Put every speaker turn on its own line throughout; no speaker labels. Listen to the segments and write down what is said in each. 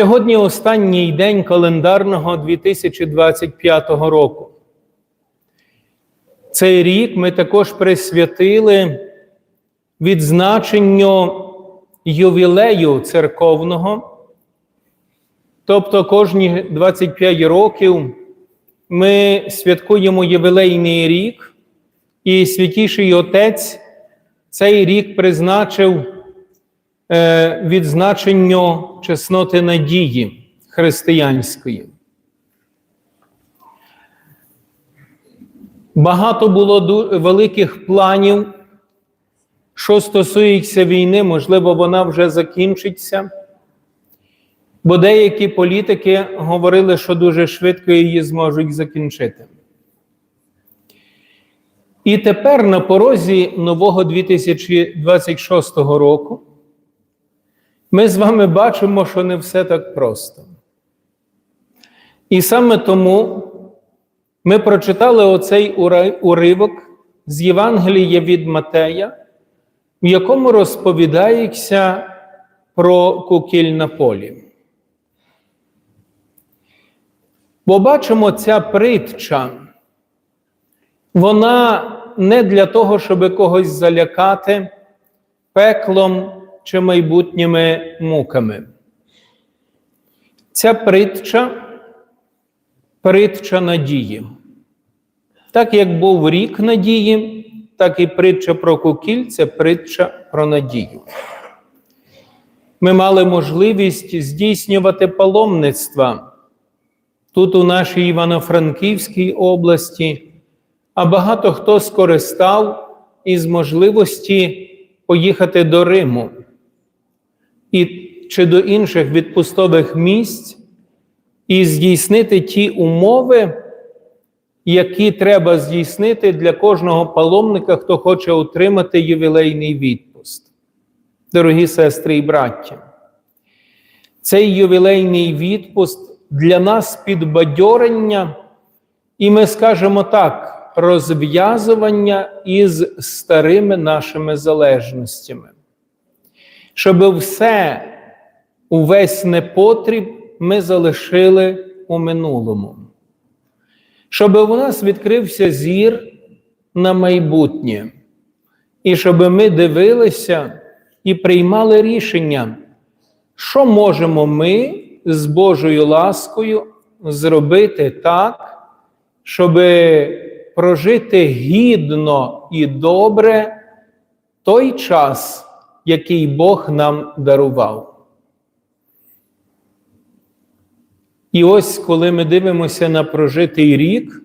Сьогодні останній день календарного 2025 року. Цей рік ми також присвятили відзначенню ювілею церковного. Тобто кожні 25 років ми святкуємо ювілейний рік, і Святіший Отець цей рік призначив відзначенню чесноти надії християнської. Багато було великих планів, що стосується війни, можливо, вона вже закінчиться. Бо деякі політики говорили, що дуже швидко її зможуть закінчити. І тепер на порозі нового 2026 року ми з вами бачимо, що не все так просто. І саме тому ми прочитали оцей уривок з Євангелія від Матея, в якому розповідається про кукіль на полі. Бо бачимо, ця притча, вона не для того, щоб когось залякати пеклом чи майбутніми муками. Ця притча притча надії. Так як був рік надії, так і притча про кукіль це притча про надію. Ми мали можливість здійснювати паломництва тут, у нашій Івано-Франківській області, а багато хто скористав із можливості поїхати до Риму і чи до інших відпустових місць і здійснити ті умови, які треба здійснити для кожного паломника, хто хоче отримати ювілейний відпуст. Дорогі сестри і браття, цей ювілейний відпуст для нас підбадьорення, і ми скажемо так, розв'язування із старими нашими залежностями, щоб все, увесь непотріб ми залишили у минулому, щоб у нас відкрився зір на майбутнє, і щоб ми дивилися і приймали рішення, що можемо ми з Божою ласкою зробити так, щоб прожити гідно і добре той час, який Бог нам дарував. І ось коли ми дивимося на прожитий рік,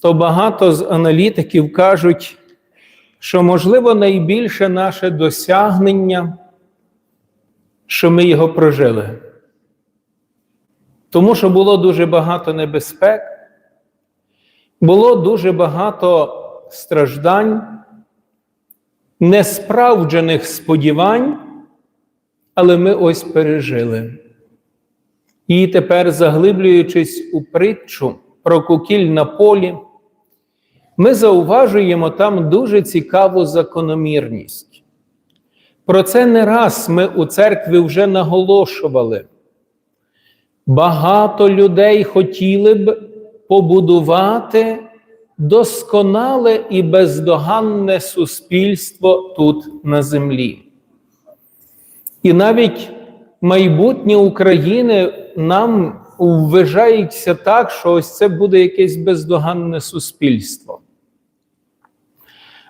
то багато з аналітиків кажуть, що, можливо, найбільше наше досягнення, що ми його прожили. Тому що було дуже багато небезпек, було дуже багато страждань, несправджених сподівань, але ми ось пережили. І тепер, заглиблюючись у притчу про кукіль на полі, ми зауважуємо там дуже цікаву закономірність. Про це не раз ми у церкві вже наголошували. Багато людей хотіли б побудувати досконале і бездоганне суспільство тут на землі. І навіть майбутнє України нам вважається так, що ось це буде якесь бездоганне суспільство.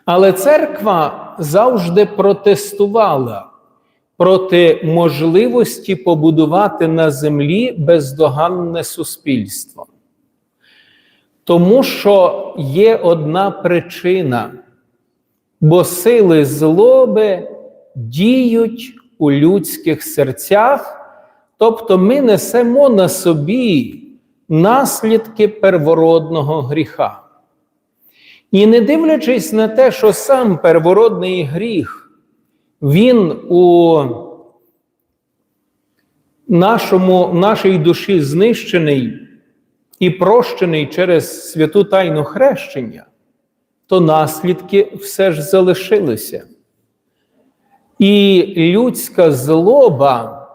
Але церква завжди протестувала проти можливості побудувати на землі бездоганне суспільство. Тому що є одна причина, бо сили злоби діють у людських серцях, тобто ми несемо на собі наслідки первородного гріха. І не дивлячись на те, що сам первородний гріх, він у нашому, нашій душі знищений і прощений через святу тайну хрещення, то наслідки все ж залишилися. І людська злоба,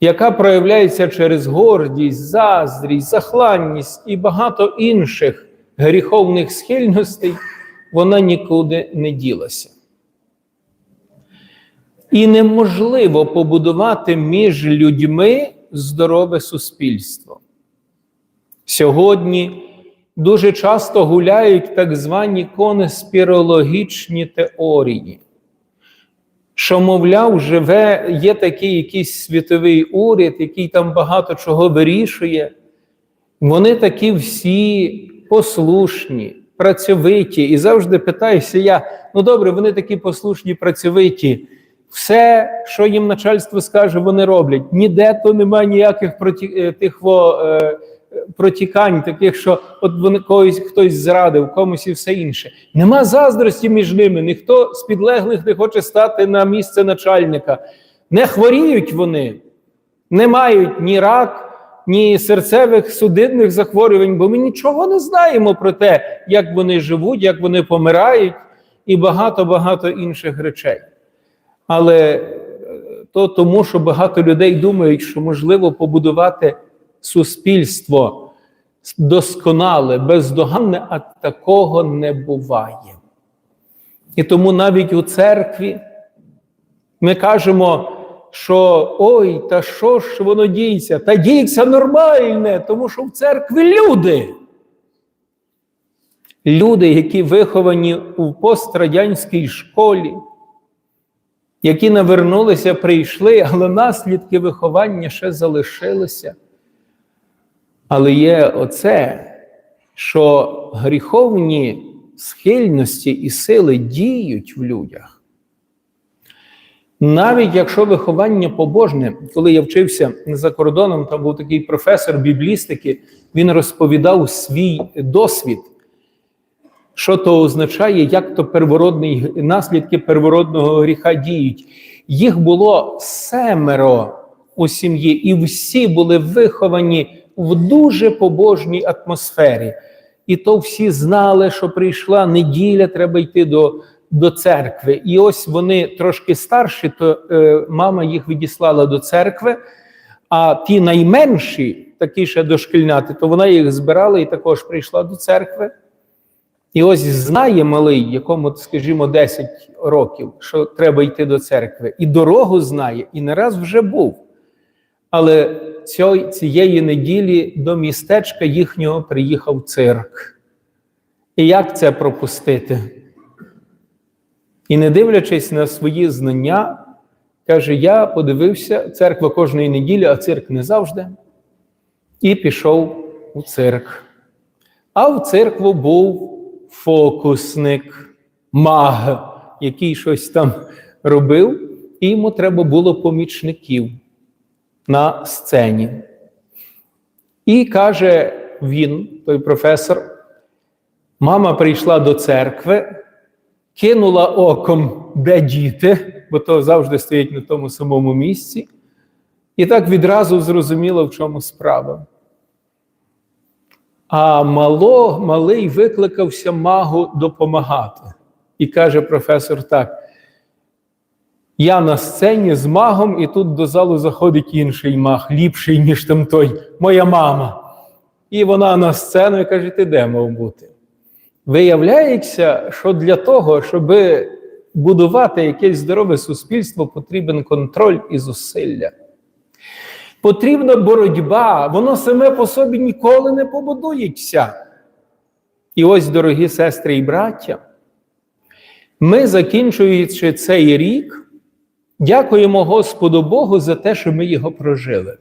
яка проявляється через гордість, заздрість, захланність і багато інших гріховних схильностей, вона нікуди не ділася. І неможливо побудувати між людьми здорове суспільство. Сьогодні дуже часто гуляють так звані конспірологічні теорії, що, мовляв, живе, є такий якийсь світовий уряд, який там багато чого вирішує. Вони такі всі послушні, працьовиті. І завжди питаюся я: ну добре, вони такі послушні, працьовиті. Все, що їм начальство скаже, вони роблять. Ніде то немає ніяких проті... е, тих е, протікань, таких, що от вони когось хтось зрадив, комусь і все інше. Нема заздрості між ними. Ніхто з підлеглих не хоче стати на місце начальника. Не хворіють вони, не мають ні рак, ні серцевих судинних захворювань, бо ми нічого не знаємо про те, як вони живуть, як вони помирають, і багато-багато інших речей. Але е, то тому, що багато людей думають, що можливо побудувати суспільство досконале, бездоганне, а такого не буває. І тому навіть у церкві ми кажемо, що ой, та що ж воно діється? Та діється нормальне, тому що в церкві люди. Люди, які виховані у пострадянській школі, які навернулися, прийшли, але наслідки виховання ще залишилися. Але є оце, що гріховні схильності і сили діють в людях. Навіть якщо виховання побожне, коли я вчився за кордоном, там був такий професор біблістики, він розповідав свій досвід, що то означає, як то первородний, наслідки первородного гріха діють. Їх було семеро у сім'ї, і всі були виховані в дуже побожній атмосфері. І то всі знали, що прийшла неділя, треба йти до до церкви. І ось вони трошки старші, то е, мама їх відіслала до церкви, а ті найменші, такі ще дошкільняти, то вона їх збирала і також прийшла до церкви. І ось знає малий, якому, скажімо, 10 років, що треба йти до церкви, і дорогу знає, і не раз вже був. Але цієї неділі до містечка їхнього приїхав цирк. І як це пропустити? І не дивлячись на свої знання, каже: Я подивився церква кожної неділі, а цирк не завжди. І пішов у цирк. А в церкву був фокусник, маг, який щось там робив, і йому треба було помічників на сцені. І каже він, той професор, мама прийшла до церкви, кинула оком, де діти, бо то завжди стоїть на тому самому місці, і так відразу зрозуміла, в чому справа. А мало, малий викликався магу допомагати. І каже професор так: я на сцені з магом, і тут до залу заходить інший маг, ліпший, ніж там той, моя мама. І вона на сцену і каже: ти де мав бути? Виявляється, що для того, щоб будувати якесь здорове суспільство, потрібен контроль і зусилля. Потрібна боротьба, воно саме по собі ніколи не побудується. І ось, дорогі сестри і браття, ми, закінчуючи цей рік, дякуємо Господу Богу за те, що ми його прожили.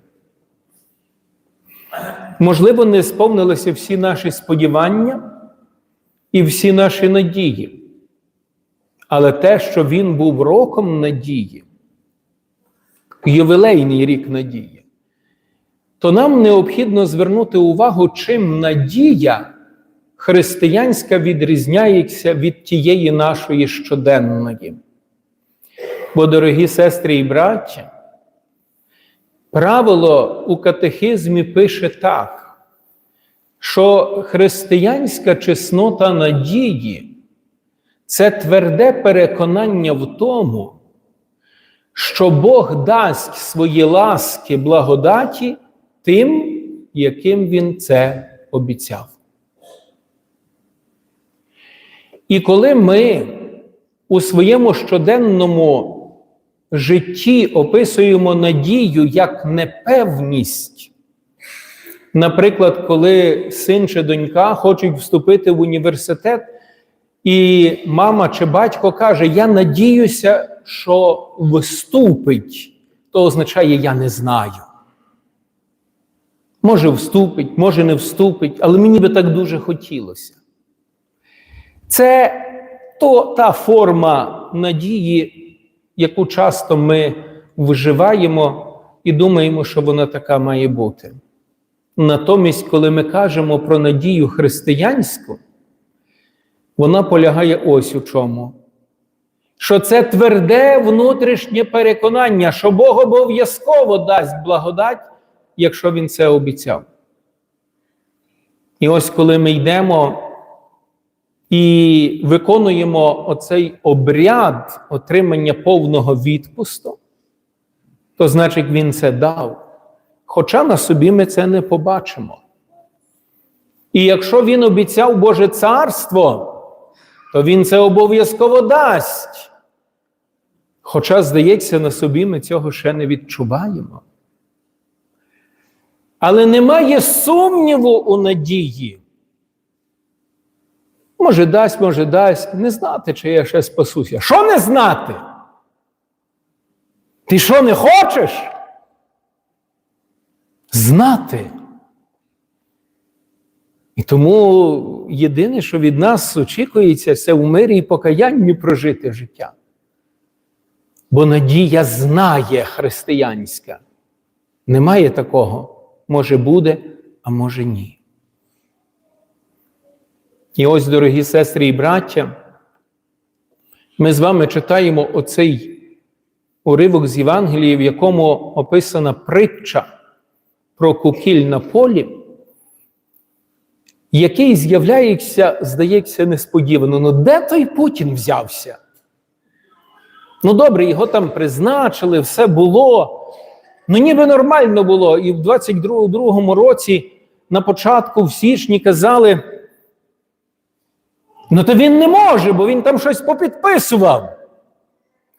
Можливо, не сповнилися всі наші сподівання і всі наші надії. Але те, що він був роком надії, ювілейний рік надії, то нам необхідно звернути увагу, чим надія християнська відрізняється від тієї нашої щоденної. Бо, дорогі сестри і браття, правило у катехизмі пише так що християнська чеснота надії це тверде переконання в тому, що Бог дасть свої ласки благодаті тим, яким Він це обіцяв. І коли ми у своєму щоденному житті описуємо надію як непевність, наприклад, коли син чи донька хочуть вступити в університет, і мама чи батько каже: Я надіюся, що вступить, то означає, я не знаю. Може, вступить, може не вступить, але мені би так дуже хотілося. Це то, та форма надії, яку часто ми вживаємо і думаємо, що вона така має бути. Натомість, коли ми кажемо про надію християнську, вона полягає ось у чому. Що це тверде внутрішнє переконання, що Бог обов'язково дасть благодать, якщо Він це обіцяв. І ось коли ми йдемо і виконуємо оцей обряд отримання повного відпусту, то значить Він це дав. Хоча на собі ми це не побачимо. І якщо він обіцяв Боже царство, то він це обов'язково дасть. Хоча, здається, на собі ми цього ще не відчуваємо. Але немає сумніву у надії. Може, дасть, може, дасть, не знати, чи я ще спасуся. Що не знати? Ти що не хочеш? Знати. І тому єдине, що від нас очікується, це у мирі і покаянні прожити життя. Бо надія знає християнська. Немає такого. Може буде, а може ні. І ось, дорогі сестри і браття, ми з вами читаємо оцей уривок з Євангелії, в якому описана притча про кукіль на полі, який з'являється, здається, несподівано. Ну, де той Путін взявся? Ну, добре, його там призначили, все було. Ну, ніби нормально було. І в 22-му році, на початку, в січні, казали. Ну, то він не може, бо він там щось попідписував.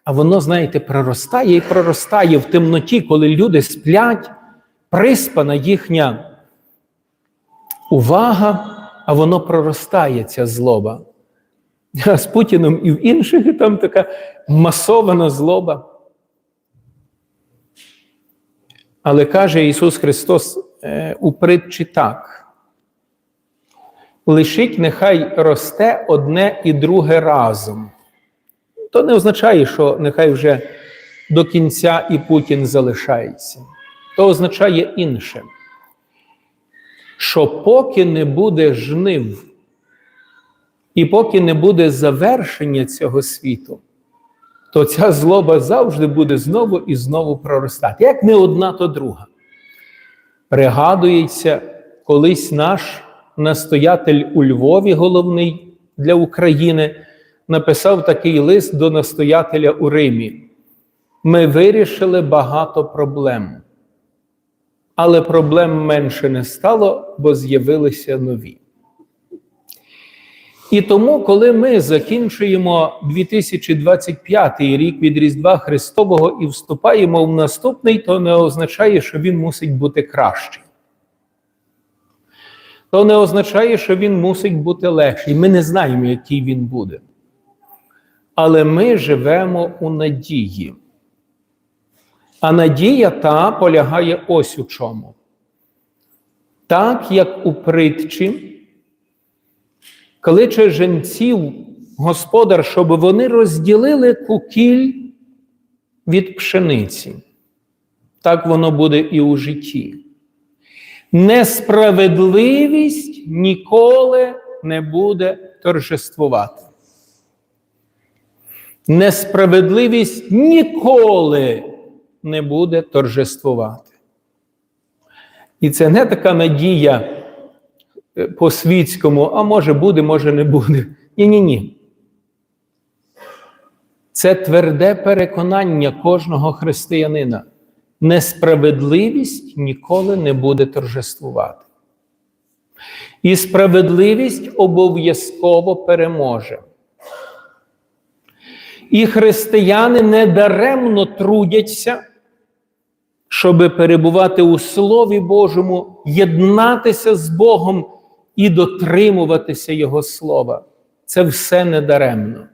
А воно, знаєте, проростає і проростає в темноті, коли люди сплять, приспана їхня увага, а воно проростає, ця злоба. А з Путіном і в інших там така масована злоба. Але каже Ісус Христос е, у притчі так. Лишить нехай росте одне і друге разом. То не означає, що нехай вже до кінця і Путін залишається. То означає інше, що поки не буде жнив, і поки не буде завершення цього світу, то ця злоба завжди буде знову і знову проростати. Як не одна, то друга. Пригадується, колись наш настоятель у Львові, головний для України, написав такий лист до настоятеля у Римі. Ми вирішили багато проблем, але проблем менше не стало, бо з'явилися нові. І тому, коли ми закінчуємо 2025 рік від Різдва Христового і вступаємо в наступний, то не означає, що він мусить бути кращий. То не означає, що він мусить бути легший. Ми не знаємо, який він буде. Але ми живемо у надії. А надія та полягає ось у чому. Так як у притчі, кличе жінців господар, щоб вони розділили кукіль від пшениці. Так воно буде і у житті. Несправедливість ніколи не буде торжествувати. Несправедливість ніколи не буде торжествувати. І це не така надія по світському, а може буде, може не буде. Ні-ні ні. Це тверде переконання кожного християнина. Несправедливість ніколи не буде торжествувати. І справедливість обов'язково переможе. І християни недаремно трудяться, щоб перебувати у Слові Божому, єднатися з Богом і дотримуватися Його слова. Це все недаремно.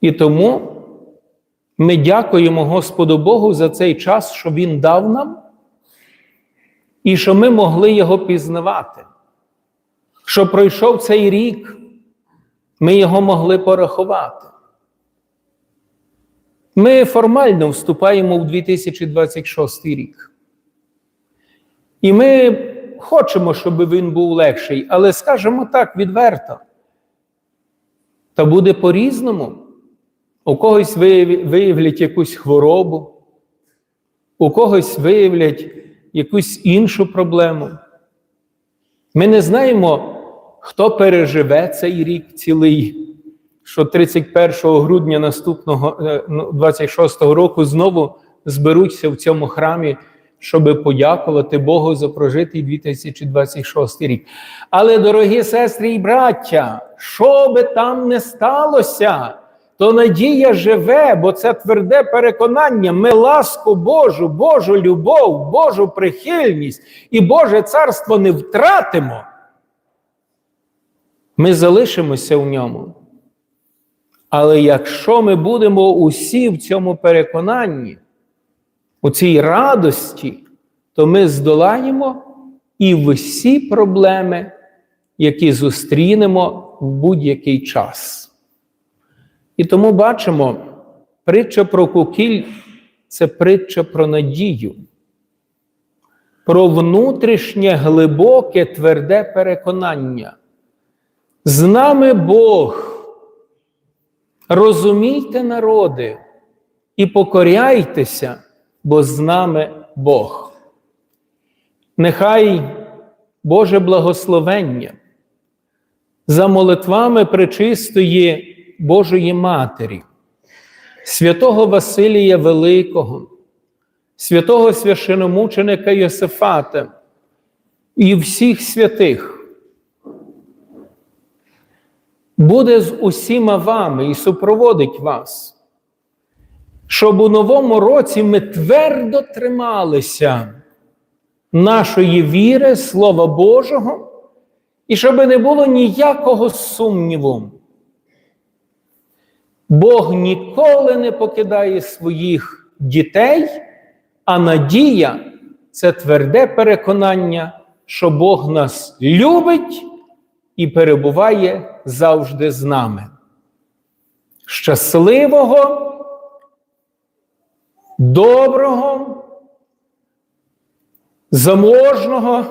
І тому ми дякуємо Господу Богу за цей час, що Він дав нам, і що ми могли його пізнавати. Що пройшов цей рік, ми його могли порахувати. Ми формально вступаємо в 2026 рік. І ми хочемо, щоб він був легший, але скажемо так відверто. Та буде по-різному. У когось виявлять якусь хворобу, у когось виявлять якусь іншу проблему. Ми не знаємо, хто переживе цей рік цілий, що 31 грудня наступного 26 ну, року знову зберуться в цьому храмі, щоб подякувати Богу за прожитий 2026 рік. Але, дорогі сестри і браття, що би там не сталося, то надія живе, бо це тверде переконання. Ми ласку Божу, Божу любов, Божу прихильність і Боже царство не втратимо. Ми залишимося в ньому. Але якщо ми будемо усі в цьому переконанні, у цій радості, то ми здолаємо і всі проблеми, які зустрінемо в будь-який час. І тому бачимо, притча про кукіль це притча про надію, про внутрішнє глибоке, тверде переконання. З нами Бог. Розумійте, народи, і покоряйтеся, бо з нами Бог. Нехай Боже благословення за молитвами пречистої Божої Матері, святого Василія Великого, святого священомученика Йосифата і всіх святих. Буде з усіма вами і супроводить вас, щоб у новому році ми твердо трималися нашої віри, Слова Божого, і щоб не було ніякого сумніву. Бог ніколи не покидає своїх дітей, а надія це тверде переконання, що Бог нас любить і перебуває завжди з нами. Щасливого, доброго, заможного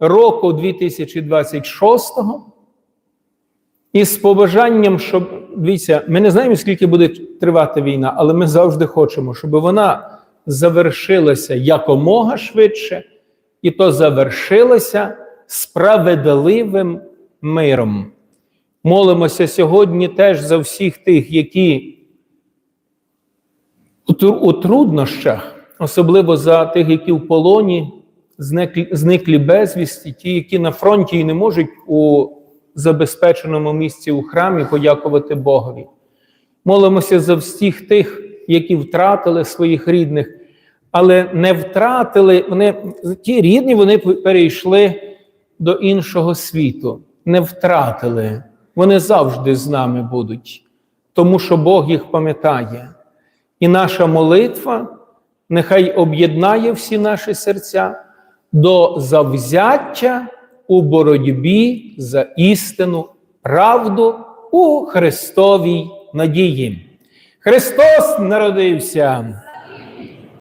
року 2026 і з побажанням, щоб дивіться, ми не знаємо, скільки буде тривати війна, але ми завжди хочемо, щоб вона завершилася якомога швидше, і то завершилася справедливим миром. Молимося сьогодні теж за всіх тих, які у труднощах, особливо за тих, які в полоні, зниклі безвісті, ті, які на фронті і не можуть у забезпеченому місці у храмі подякувати Богові. Молимося за всіх тих, які втратили своїх рідних, але не втратили, вони, ті рідні вони перейшли до іншого світу, не втратили. Вони завжди з нами будуть, тому що Бог їх пам'ятає. І наша молитва нехай об'єднає всі наші серця до завзяття у боротьбі за істину, правду у Христовій надії. Христос народився!